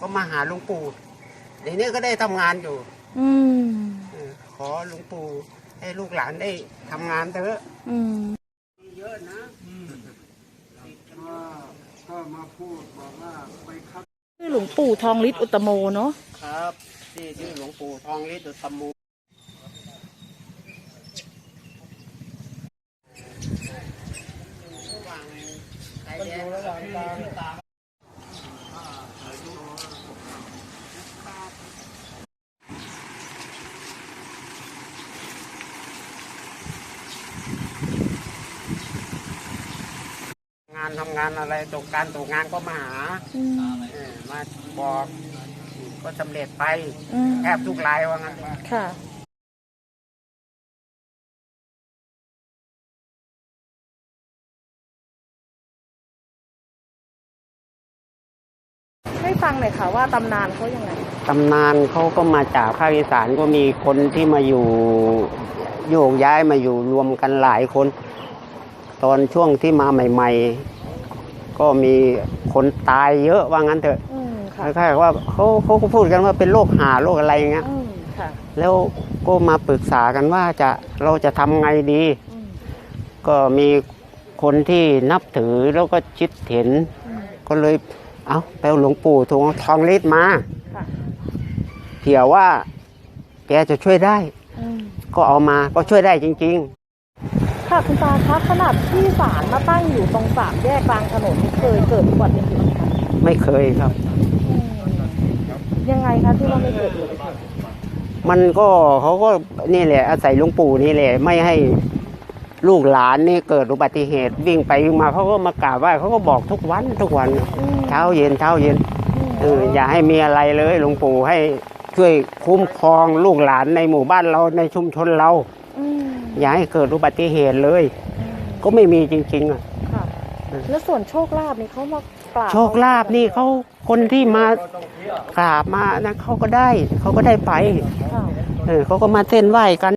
ก็มาหาหลวงปู่เดี๋ยวนี้ก็ได้ทำงานอยู่ อืมเออขอหลวงปู่ให้ลูกหลานได้ทำงานเถอะอืมเยอะนะก็มาพูดบอกว่าไปคัดชื่อหลวงปู่ทองฤทธิ์อุตตโมเนาะครับที่ชื่อหลวงปู่ทองฤทธิ์อุตตมูมันอยู่ระหว่างกลางงานทำงานอะไรตกการตกงานก็มาหาอืมเออมาบอกก็สำเร็จไปอืมแทบทุกรายว่างั้นค่ะ ให้ฟังหน่อยค่ะว่าตำนานเขายังไง ตำนานเขาก็มาจากภาคอีสานก็มีคนที่มาอยู่โยกย้ายมาอยู่รวมกันหลายคน ตอนช่วงที่มาใหม่ ๆ ก็มีคนตายเยอะว่างั้นเถอะอืมค่ะคล้ายๆว่าเขาเขาก็พูดกันว่าเป็นโรคหาโรคอะไรอย่างเงี้ย อืมค่ะแล้วก็มาปรึกษากันว่าจะเราจะทำไงดี อืมก็มีคนที่นับถือแล้วก็จิตเห็น อืม ก็เลยเอาไปเอาหลวงปู่ทองทองฤทธิ์มาค่ะ เผื่อว่าแกจะช่วยได้ อืมก็เอามาก็ช่วยได้จริง ค่ะคุณตาคะขนาดที่ศาลมาตั้งอยู่ตรงสามแยกกลางถนนเคยเกิดอุบัติเหตุไหมคะๆไม่เคยครับอืมยังไงคะที่ว่าไม่เกิดอุบัติเหตุมันก็เขาก็นี่แหละ อาศัยหลวงปู่นี่แหละ ไม่ให้ลูกหลานนี่เกิดอุบัติเหตุ วิ่งไปวิ่งมาเขาก็มากราบไหว้เขาก็บอกทุกวันทุกวันอืมเช้าเย็นเช้าเย็นอืมเอออย่าให้มีอะไรเลยหลวงปู่ให้ช่วยคุ้มครองลูกหลานในหมู่บ้านเราในชุมชนเรา อืม อย่าให้เกิดอุบัติเหตุเลยอืมก็ไม่มีจริงๆอะค่ะแล้วส่วนโชคลาภนี่เขามากราบโชคลาภนี่เขาคนที่มากราบมานะเขาก็ได้ เขาก็ได้ไปค่ะ เออเขาก็มาเส้นไหว้กัน